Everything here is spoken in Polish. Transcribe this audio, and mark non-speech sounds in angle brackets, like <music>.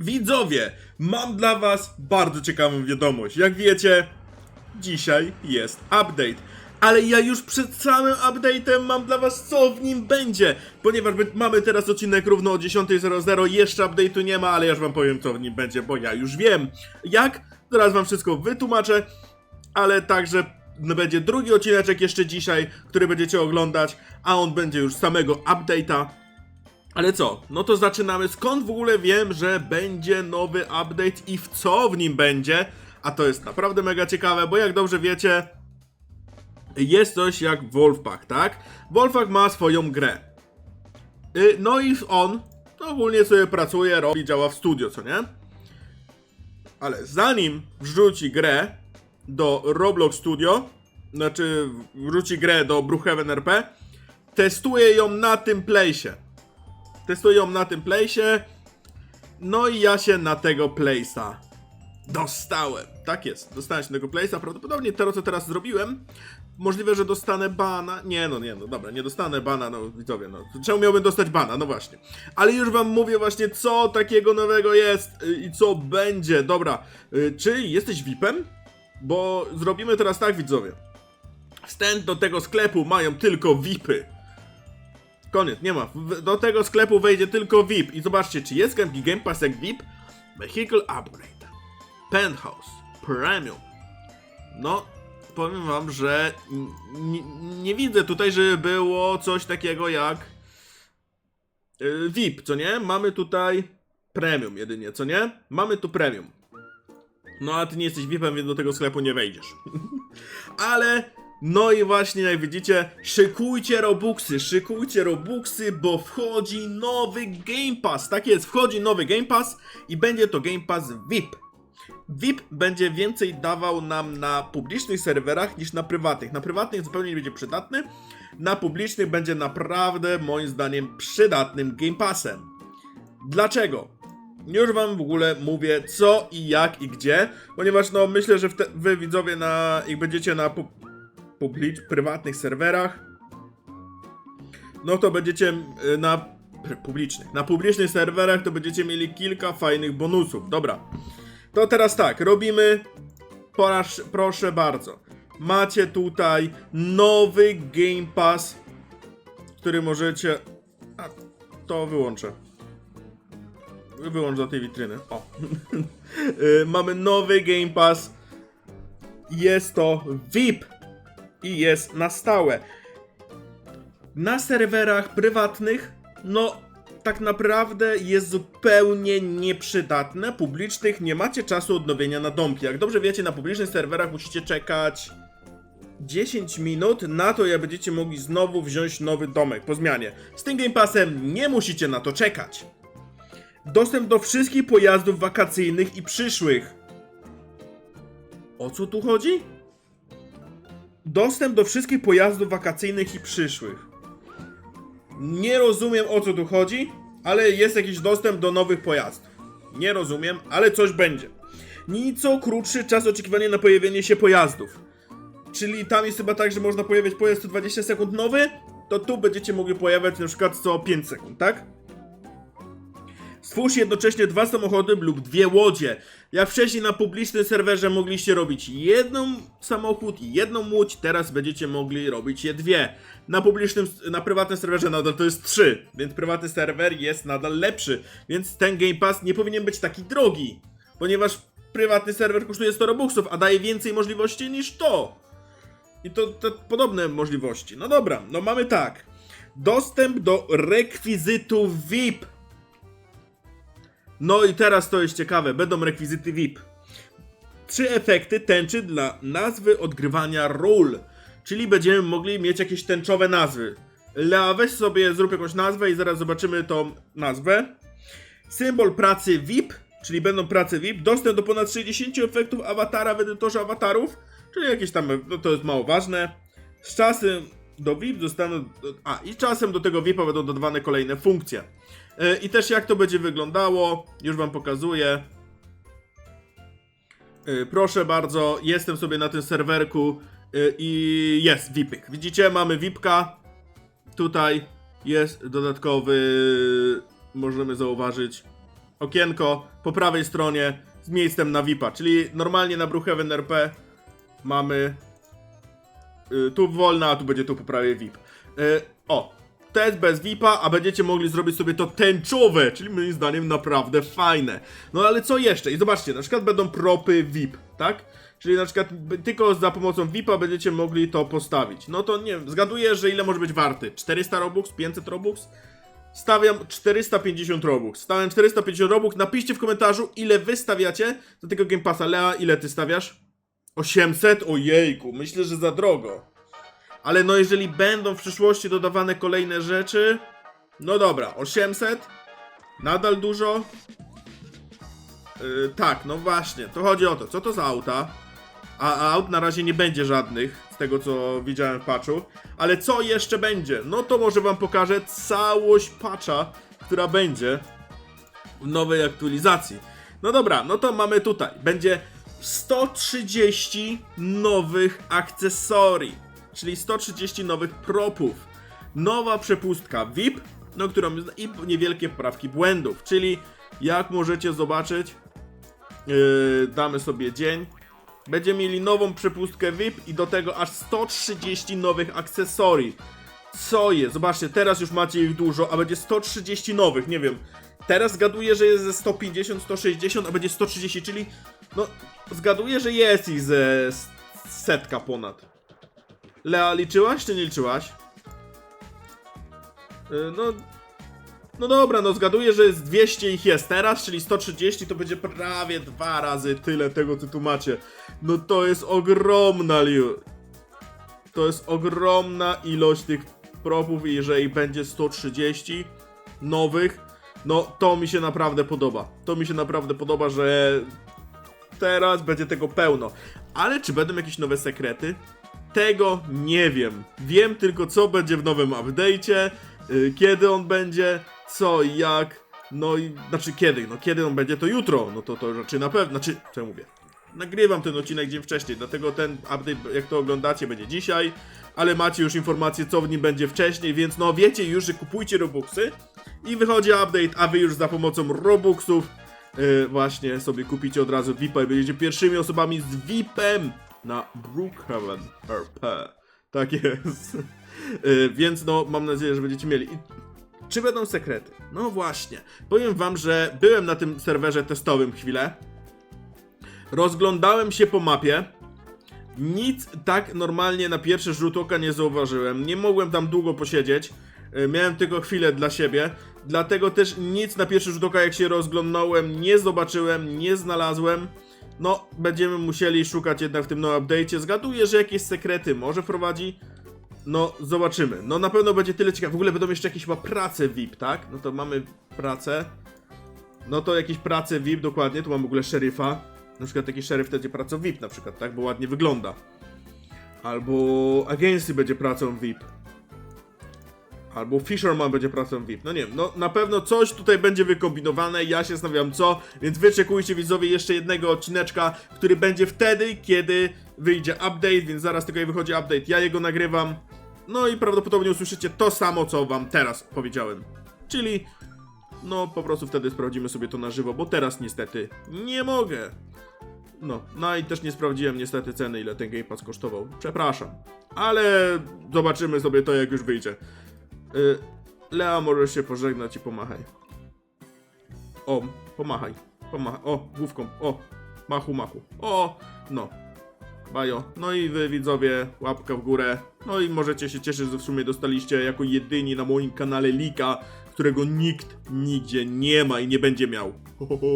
Widzowie, mam dla was bardzo ciekawą wiadomość. Jak wiecie, dzisiaj jest update. Ale ja już przed samym update'em mam dla was co w nim będzie. Ponieważ my- mamy teraz odcinek równo o 10.00, jeszcze update'u nie ma, ale ja już wam powiem co w nim będzie, bo ja już wiem. Jak? Zaraz wam wszystko wytłumaczę, ale także będzie drugi odcineczek jeszcze dzisiaj, który będziecie oglądać, a on będzie już samego update'a. Ale co? No to zaczynamy. Skąd w ogóle wiem, że będzie nowy update i w co w nim będzie? A to jest naprawdę mega ciekawe, bo jak dobrze wiecie, jest coś jak Wolfpack, tak? Wolfpack ma swoją grę. Y, No i on ogólnie sobie pracuje, robi, działa w studio, co nie? Ale zanim wrzuci grę do Roblox Studio, znaczy wrzuci grę do Brookhaven RP, testuje ją na tym playsie. Testuję ją na tym playsie. No i ja się na tego place'a dostałem. Tak jest, dostałem się na tego place'a. Prawdopodobnie to, co teraz zrobiłem, możliwe, że dostanę bana. Nie, no nie, no dobra, nie dostanę bana, no widzowie, no. Czemu miałbym dostać bana? No właśnie. Ale już wam mówię właśnie, co takiego nowego jest y, i co będzie. Dobra, y, czy jesteś VIP-em? Bo zrobimy teraz tak, widzowie. Wstęp do tego sklepu mają tylko VIPy. Koniec, nie ma. Do tego sklepu wejdzie tylko VIP. I zobaczcie, czy jest Game Pass jak VIP? Vehicle Upgrade. Penthouse. Premium. No, powiem wam, że nie widzę tutaj, żeby było coś takiego jak y, VIP, co nie? Mamy tutaj Premium jedynie, co nie? Mamy tu Premium. No a ty nie jesteś VIP-em, więc do tego sklepu nie wejdziesz. <laughs> Ale no i właśnie jak widzicie, szykujcie Robuxy, szykujcie Robuxy, bo wchodzi nowy Game Pass. Tak jest, wchodzi nowy Game Pass i będzie to Game Pass VIP. VIP będzie więcej dawał nam na publicznych serwerach niż na prywatnych. Na prywatnych zupełnie nie będzie przydatny, na publicznych będzie naprawdę moim zdaniem przydatnym Game Passem. Dlaczego? Już wam w ogóle mówię co i jak i gdzie, ponieważ no myślę, że wy widzowie na, jak będziecie na publicz, prywatnych serwerach, no to będziecie y, na publicznych, na publicznych serwerach to będziecie mieli kilka fajnych bonusów. Dobra, to teraz tak, robimy, poraż, proszę bardzo, macie tutaj nowy Game Pass, który możecie, a to wyłączę. Wyłącz do tej witryny. O. <laughs> Y, Mamy nowy Game Pass. Jest to VIP i jest na stałe. Na serwerach prywatnych, no tak naprawdę jest zupełnie nieprzydatne. Publicznych nie macie czasu odnowienia na domki. Jak dobrze wiecie, na publicznych serwerach musicie czekać 10 minut na to, jak będziecie mogli znowu wziąć nowy domek po zmianie. Z tym Game Passem nie musicie na to czekać. Dostęp do wszystkich pojazdów wakacyjnych i przyszłych. O co tu chodzi? Dostęp do wszystkich pojazdów wakacyjnych i przyszłych. Nie rozumiem o co tu chodzi, ale jest jakiś dostęp do nowych pojazdów. Nie rozumiem, ale coś będzie. Nieco krótszy czas oczekiwania na pojawienie się pojazdów. Czyli tam jest chyba tak, że można pojawiać pojazd co 20 sekund nowy, to tu będziecie mogli pojawiać na przykład co 5 sekund, tak? Stwórz jednocześnie dwa samochody lub dwie łodzie. Jak wcześniej na publicznym serwerze mogliście robić jedną samochód i jedną łódź, teraz będziecie mogli robić je dwie. Na publicznym, na prywatnym serwerze nadal to jest trzy, więc prywatny serwer jest nadal lepszy. Więc ten Game Pass nie powinien być taki drogi, ponieważ prywatny serwer kosztuje 100 robuxów, a daje więcej możliwości niż to. I to, to podobne możliwości. No dobra, no mamy tak. Dostęp do rekwizytów VIP. No i teraz to jest ciekawe, będą rekwizyty VIP. Trzy efekty tęczy dla nazwy odgrywania ról. Czyli będziemy mogli mieć jakieś tęczowe nazwy. Lea, weź sobie, zrób jakąś nazwę i zaraz zobaczymy tą nazwę. Symbol pracy VIP, czyli będą prace VIP. Dostęp do ponad 60 efektów awatara w edytorze awatarów, czyli jakieś tam, no to jest mało ważne. Z czasem do VIP zostaną, a i czasem do tego VIPa będą dodawane kolejne funkcje. E, I też jak to będzie wyglądało, już wam pokazuję. E, Proszę bardzo, jestem sobie na tym serwerku e, i jest VIPik. Widzicie, mamy VIPka. Tutaj jest dodatkowy, możemy zauważyć, okienko po prawej stronie z miejscem na VIPa, czyli normalnie na Brookhaven RP mamy tu wolna, a tu będzie tu po prawej VIP. O, to jest bez VIPa, a będziecie mogli zrobić sobie to tęczowe, czyli moim zdaniem naprawdę fajne. No ale co jeszcze? I zobaczcie, na przykład będą propy VIP, tak? Czyli na przykład tylko za pomocą VIPa będziecie mogli to postawić. No to nie wiem, zgaduję, że ile może być warty? 400 Robux? 500 Robux? Stawiam 450 Robux. Stawiam 450 Robux. Napiszcie w komentarzu, ile wy stawiacie do tego Game Passa. Lea, ile ty stawiasz? 800? Ojejku, myślę, że za drogo. Ale no jeżeli będą w przyszłości dodawane kolejne rzeczy, no dobra, 800, nadal dużo. Yy, tak, no właśnie, to chodzi o to, co to za auta? A aut na razie nie będzie żadnych, z tego co widziałem w patchu. Ale co jeszcze będzie? No to może wam pokażę całość patcha, która będzie w nowej aktualizacji. No dobra, no to mamy tutaj. Będzie 130 nowych akcesorii, czyli 130 nowych propów. Nowa przepustka VIP, no którą i niewielkie poprawki błędów, czyli jak możecie zobaczyć, yy, damy sobie dzień. Będziemy mieli nową przepustkę VIP i do tego aż 130 nowych akcesorii. Co jest? Zobaczcie, teraz już macie ich dużo, a będzie 130 nowych, nie wiem. Teraz zgaduję, że jest ze 150, 160, a będzie 130, czyli no zgaduję, że jest ich ze setka ponad. Lea, liczyłaś czy nie liczyłaś? Yy, no, no dobra, no zgaduję, że z 200 ich jest teraz, czyli 130 to będzie prawie dwa razy tyle tego, co tu macie. No to jest ogromna liu. To jest ogromna ilość tych propów i jeżeli będzie 130 nowych, no to mi się naprawdę podoba. To mi się naprawdę podoba, że teraz będzie tego pełno. Ale czy będą jakieś nowe sekrety? Tego nie wiem. Wiem tylko co będzie w nowym update'cie, y, kiedy on będzie, co i jak. No i znaczy kiedy? No kiedy on będzie to jutro. No to to raczej na pewno. Znaczy, co mówię? Nagrywam ten odcinek dzień wcześniej, dlatego ten update, jak to oglądacie, będzie dzisiaj, ale macie już informację, co w nim będzie wcześniej, więc no wiecie już, że kupujcie Robuxy i wychodzi update, a wy już za pomocą Robuxów yy, właśnie sobie kupicie od razu VIPa i będziecie pierwszymi osobami z VIPem na Brookhaven RP. Tak jest. Yy, więc no, mam nadzieję, że będziecie mieli. I czy będą sekrety? No właśnie. Powiem wam, że byłem na tym serwerze testowym chwilę. Rozglądałem się po mapie. Nic tak normalnie na pierwszy rzut oka nie zauważyłem. Nie mogłem tam długo posiedzieć. Y, Miałem tylko chwilę dla siebie. Dlatego też nic na pierwszy rzut oka, jak się rozglądałem, nie zobaczyłem, nie znalazłem. No, będziemy musieli szukać jednak w tym nowym update'cie. Zgaduję, że jakieś sekrety może wprowadzi. No, zobaczymy. No, na pewno będzie tyle ciekawe. W ogóle będą jeszcze jakieś chyba prace VIP, tak? No to mamy pracę. No to jakieś prace VIP, dokładnie. Tu mam w ogóle szeryfa. Na przykład taki szeryf będzie pracą VIP na przykład, tak? Bo ładnie wygląda. Albo agencji będzie pracą VIP. Albo Fisherman będzie pracą VIP. No nie wiem, no na pewno coś tutaj będzie wykombinowane, ja się zastanawiam co, więc wyczekujcie widzowie jeszcze jednego odcineczka, który będzie wtedy, kiedy wyjdzie update, więc zaraz tylko wychodzi update, ja jego nagrywam. No i prawdopodobnie usłyszycie to samo, co wam teraz powiedziałem. Czyli, no po prostu wtedy sprawdzimy sobie to na żywo, bo teraz niestety nie mogę. No, no i też nie sprawdziłem niestety ceny, ile ten Game Pass kosztował. Przepraszam. Ale zobaczymy sobie to, jak już wyjdzie. Y, Lea, możesz się pożegnać i pomachaj. O, pomachaj. Pomachaj. O, główką. O, machu, machu. O, no. Bajo. No i wy widzowie, łapka w górę. No i możecie się cieszyć, że w sumie dostaliście jako jedyni na moim kanale lika, którego nikt nigdzie nie ma i nie będzie miał. Ho, ho, ho.